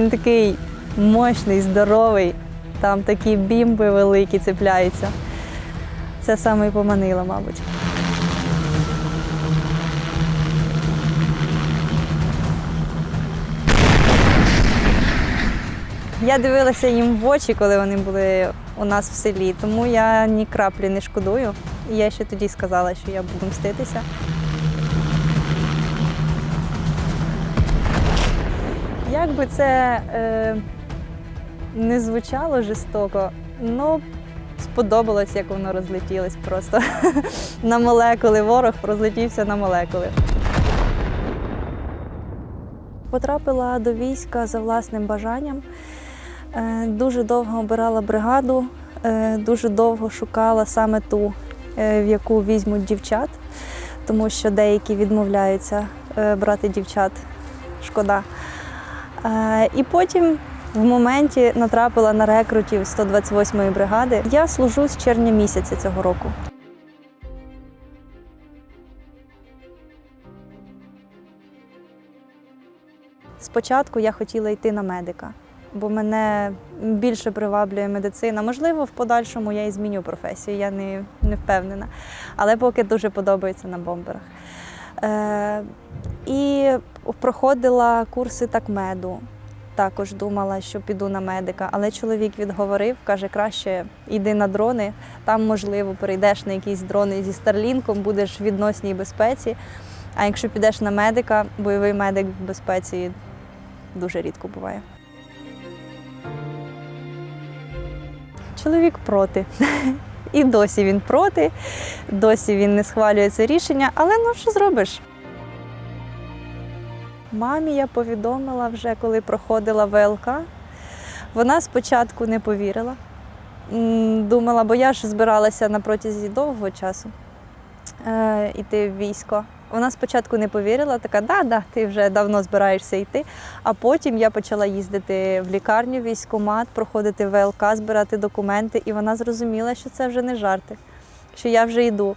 Він такий мощний, здоровий, там такі бімби великі цепляються. Це саме і поманило, мабуть. Я дивилася їм в очі, коли вони були у нас в селі, тому я ні краплі не шкодую. І я ще тоді сказала, що я буду мститися. Як би це е, не звучало жорстоко, ну сподобалось, як воно розлетілось просто на молекули. Ворог розлетівся на молекули. Потрапила до війська за власним бажанням. Е, Дуже довго обирала бригаду, е, дуже довго шукала саме ту, е, в яку візьмуть дівчат, тому що деякі відмовляються е, брати дівчат. Шкода. Е, І потім в моменті натрапила на рекрутів 128-ї бригади. Я служу з червня місяця цього року. Спочатку я хотіла йти на медика, бо мене більше приваблює медицина. Можливо, в подальшому я і зміню професію, я не, не впевнена. Але поки дуже подобається на бомберах. Е, і проходила курси такмеду. Також думала, що піду на медика, але чоловік відговорив, каже, краще йди на дрони. Там, можливо, перейдеш на якісь дрони зі Старлінком, будеш в відносній безпеці. А якщо підеш на медика, бойовий медик в безпеці дуже рідко буває. Чоловік проти. І досі він проти, досі він не схвалює це рішення, але ну що зробиш? Мамі я повідомила вже, коли проходила ВЛК. Вона спочатку не повірила. Думала, бо я ж збиралася на протязі довгого часу е, йти в військо. Вона спочатку не повірила, така, да, да, ти вже давно збираєшся йти. А потім я почала їздити в лікарню, військкомат, проходити ВЛК, збирати документи, і вона зрозуміла, що це вже не жарти, що я вже йду.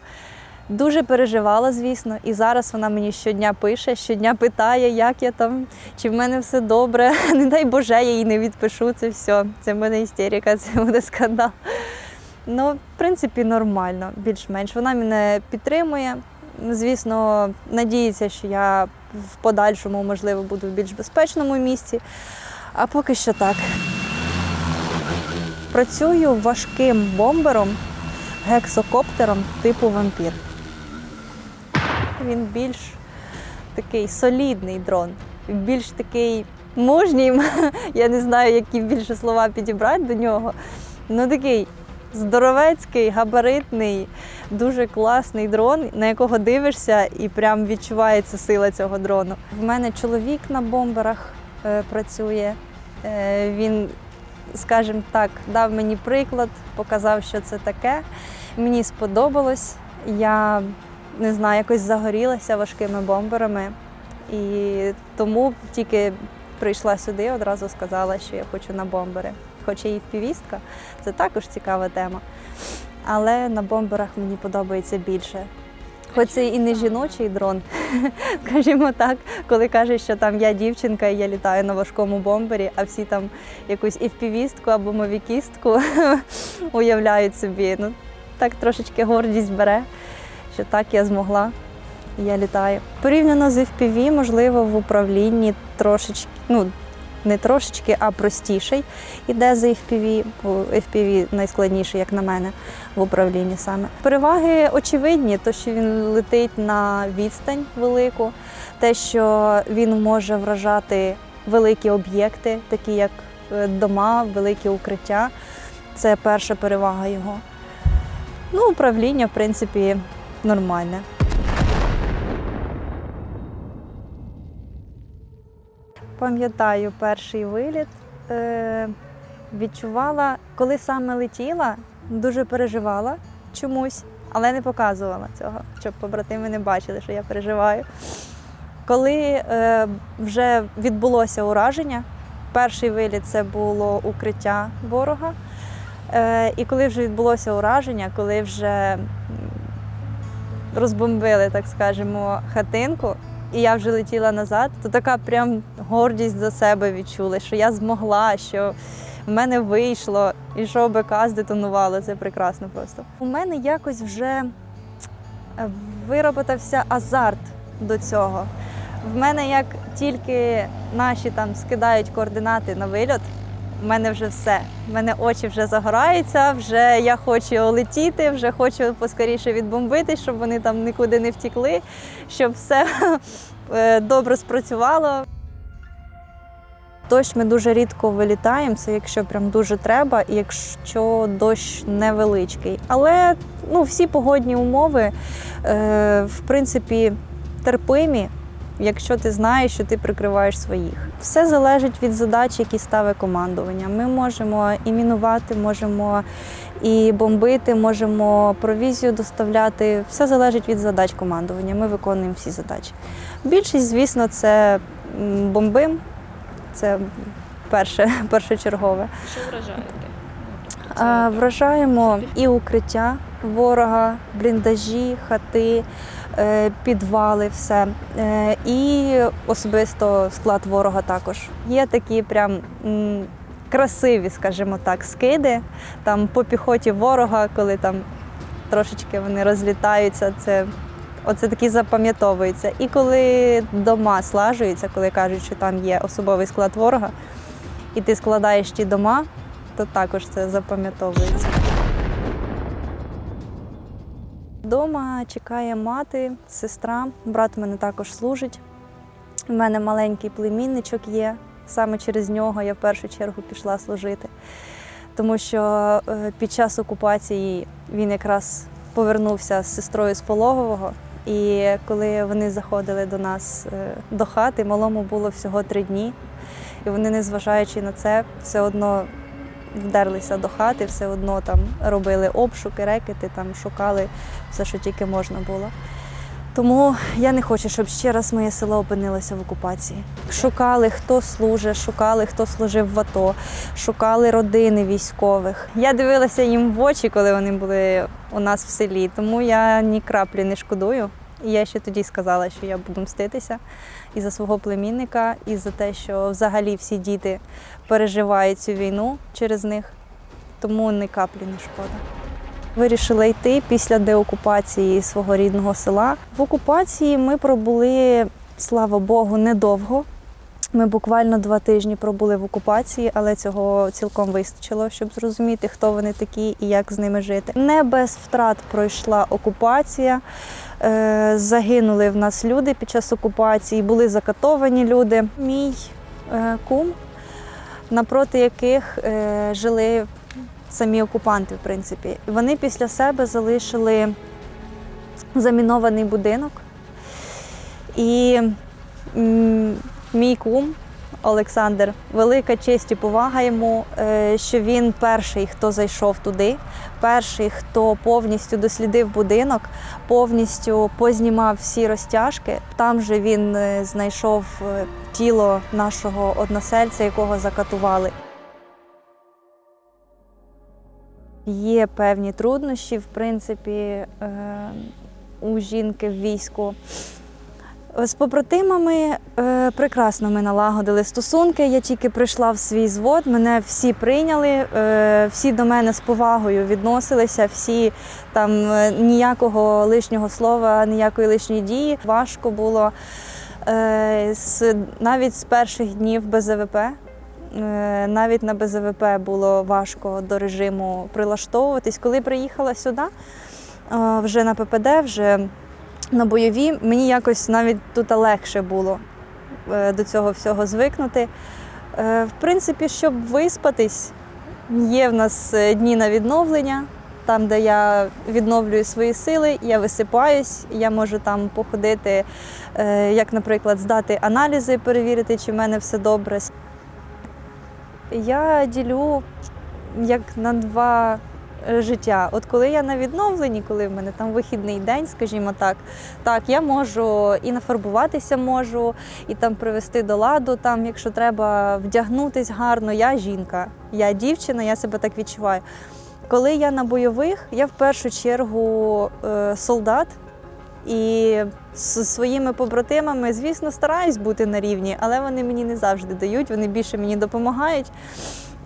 Дуже переживала, звісно, і зараз вона мені щодня пише, щодня питає, як я там, чи в мене все добре. Не дай Боже, я їй не відпишу. Це все. Це в мене істерика, це буде скандал. Ну, в принципі, нормально, більш-менш. Вона мене підтримує. Звісно, надіється, що я в подальшому, можливо, буду в більш безпечному місці. А поки що так. Працюю важким бомбером, гексокоптером типу вампір. Він більш такий солідний дрон, більш такий мужній. Я не знаю, які більше слова підібрати до нього. Ну такий здоровецький, габаритний, дуже класний дрон, на якого дивишся і прям відчувається сила цього дрону. В мене чоловік на бомберах е, працює. Е, він, скажімо так, дав мені приклад, показав, що це таке. Мені сподобалось. Я не знаю, якось загорілася важкими бомберами. І тому тільки прийшла сюди, одразу сказала, що я хочу на бомбери. Хоча і впівістка, це також цікава тема. Але на бомберах мені подобається більше. Хоч це і не жіночий дрон, скажімо так, коли кажуть, що там я дівчинка і я літаю на важкому бомбері, а всі там якусь і впівістку або мовікістку уявляють собі. Ну, так трошечки гордість бере, що так я змогла. і Я літаю. Порівняно з FPV, можливо, в управлінні трошечки, ну не трошечки, а простіший іде за FPV, FPV найскладніший, як на мене, в управлінні саме. Переваги очевидні, то що він летить на відстань велику, те, що він може вражати великі об'єкти, такі як е, дома, великі укриття. Це перша перевага його. Ну, управління, в принципі, нормальне. Пам'ятаю перший виліт. Е, відчувала, коли саме летіла, дуже переживала чомусь, але не показувала цього, щоб побратими не бачили, що я переживаю. Коли е, вже відбулося ураження, перший виліт це було укриття ворога. Е, і коли вже відбулося ураження, коли вже розбомбили, так скажемо, хатинку, і я вже летіла назад, то така прям гордість за себе відчули, що я змогла, що в мене вийшло, і що БК здетонувало. Це прекрасно просто. У мене якось вже е, вироботався азарт до цього. В мене як тільки наші там скидають координати на вильот, в мене вже все. В мене очі вже загораються, вже я хочу летіти, вже хочу поскоріше відбомбити, щоб вони там нікуди не втікли, щоб все е, добре спрацювало. Дощ ми дуже рідко вилітаємо, це якщо прям дуже треба, і якщо дощ невеличкий. Але ну, всі погодні умови, е, в принципі, терпимі, якщо ти знаєш, що ти прикриваєш своїх. Все залежить від задач, які ставить командування. Ми можемо і мінувати, можемо і бомбити, можемо провізію доставляти. Все залежить від задач командування. Ми виконуємо всі задачі. Більшість, звісно, це бомбим. Це перше, першочергове. Що вражаєте? А, Вражаємо і укриття ворога, бліндажі, хати, е, підвали, все. Е, І особисто склад ворога також. Є такі прям красиві, скажімо так, скиди там по піхоті ворога, коли там трошечки вони розлітаються. Це Оце такі запам'ятовуються. І коли дома слажуються, коли кажуть, що там є особовий склад ворога, і ти складаєш ті дома, то також це запам'ятовується. Дома чекає мати, сестра, брат у мене також служить. У мене маленький племінничок є. Саме через нього я в першу чергу пішла служити. Тому що е, під час окупації він якраз повернувся з сестрою з пологового. І коли вони заходили до нас е, до хати, малому було всього три дні. І вони, незважаючи на це, все одно вдерлися до хати, все одно там робили обшуки, рекети, там шукали все, що тільки можна було. Тому я не хочу, щоб ще раз моє село опинилося в окупації. Шукали, хто служить, шукали, хто служив в АТО, шукали родини військових. Я дивилася їм в очі, коли вони були у нас в селі, тому я ні краплі не шкодую. І я ще тоді сказала, що я буду мститися і за свого племінника, і за те, що взагалі всі діти переживають цю війну через них, тому ні каплі не шкода. Вирішила йти після деокупації свого рідного села. В окупації ми пробули, слава Богу, недовго. Ми буквально два тижні пробули в окупації, але цього цілком вистачило, щоб зрозуміти, хто вони такі і як з ними жити. Не без втрат пройшла окупація. Е, Загинули в нас люди під час окупації, були закатовані люди. Мій е, кум, напроти яких е, жили самі окупанти, в принципі. Вони після себе залишили замінований будинок. І мій кум Олександр, велика честь і повага йому, е, що він перший, хто зайшов туди, перший, хто повністю дослідив будинок, повністю познімав всі розтяжки. Там же він е, знайшов е, тіло нашого односельця, якого закатували. Є певні труднощі, в принципі, е, у жінки в війську. З побратимами е, прекрасно ми налагодили стосунки. Я тільки прийшла в свій звод, мене всі прийняли, е, всі до мене з повагою відносилися, всі там ніякого лишнього слова, ніякої лишньої дії. Важко було навіть з перших днів БЗВП. Е, Навіть на БЗВП було важко до режиму прилаштовуватись. Коли приїхала сюди, е, вже на ППД, вже на бойові, мені якось навіть тут легше було е, до цього всього звикнути. Е, В принципі, щоб виспатись, є в нас е, дні на відновлення. Там, де я відновлюю свої сили, я висипаюсь, я можу там походити, е, як, наприклад, здати аналізи, перевірити, чи в мене все добре. Я ділю як на два е, життя. От коли я на відновленні, коли в мене там вихідний день, скажімо так, так, я можу і нафарбуватися можу, і там привести до ладу, там, якщо треба вдягнутись гарно, я жінка, я дівчина, я себе так відчуваю. Коли я на бойових, я в першу чергу е, солдат, і з своїми побратимами, звісно, стараюсь бути на рівні, але вони мені не завжди дають, вони більше мені допомагають.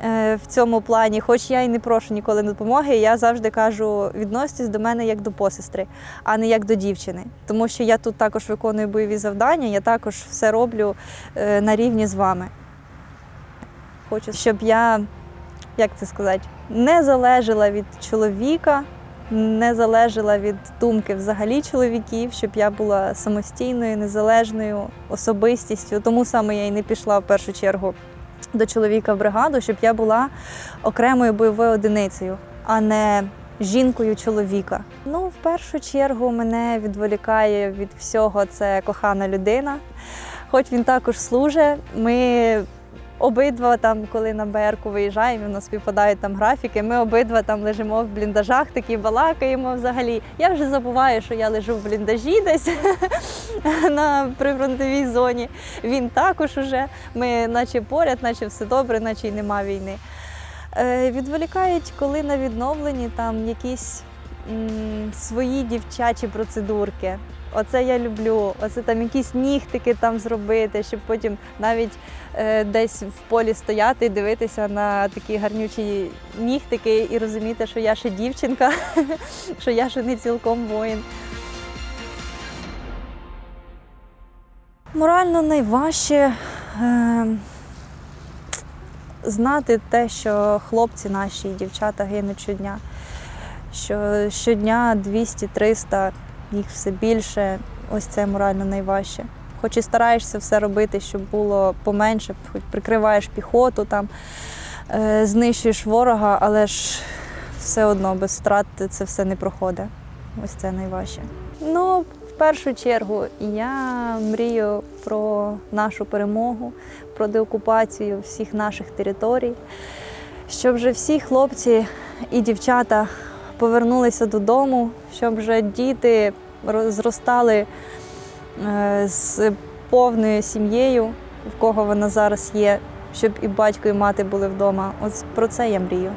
е, В цьому плані, хоч я і не прошу ніколи допомоги, я завжди кажу, відноситесь до мене як до посестри, а не як до дівчини. Тому що я тут також виконую бойові завдання, я також все роблю е, на рівні з вами. Хочу, щоб я, як це сказати, не залежала від чоловіка, не залежала від думки взагалі чоловіків, щоб я була самостійною, незалежною особистістю. Тому саме я і не пішла в першу чергу до чоловіка в бригаду, щоб я була окремою бойовою одиницею, а не жінкою чоловіка. Ну, в першу чергу, мене відволікає від всього це кохана людина. Хоч він також служить, ми обидва там, коли на БРку виїжджаємо, у нас співпадають там графіки. Ми обидва там лежимо в бліндажах, такі балакаємо взагалі. Я вже забуваю, що я лежу в бліндажі десь на прифронтовій зоні. Він також уже. Ми наче поряд, наче все добре, наче й нема війни. Е, Відволікають, коли на відновленні там якісь м, свої дівчачі процедурки. Оце я люблю. Оце там якісь нігтики там зробити, щоб потім навіть е, десь в полі стояти і дивитися на такі гарнючі нігтики і розуміти, що я ще дівчинка, що я ще не цілком воїн. Морально найважче е, знати те, що хлопці наші і дівчата гинуть щодня. Що щодня 200-300, їх все більше. Ось це морально найважче. Хоч і стараєшся все робити, щоб було поменше, хоч прикриваєш піхоту, там, е, знищуєш ворога, але ж все одно без втрат це все не проходить. Ось це найважче. Ну, в першу чергу, я мрію про нашу перемогу, про деокупацію всіх наших територій, щоб вже всі хлопці і дівчата повернулися додому, щоб вже діти зростали е, з повною сім'єю, в кого вона зараз є, щоб і батько, і мати були вдома. Ось про це я мрію.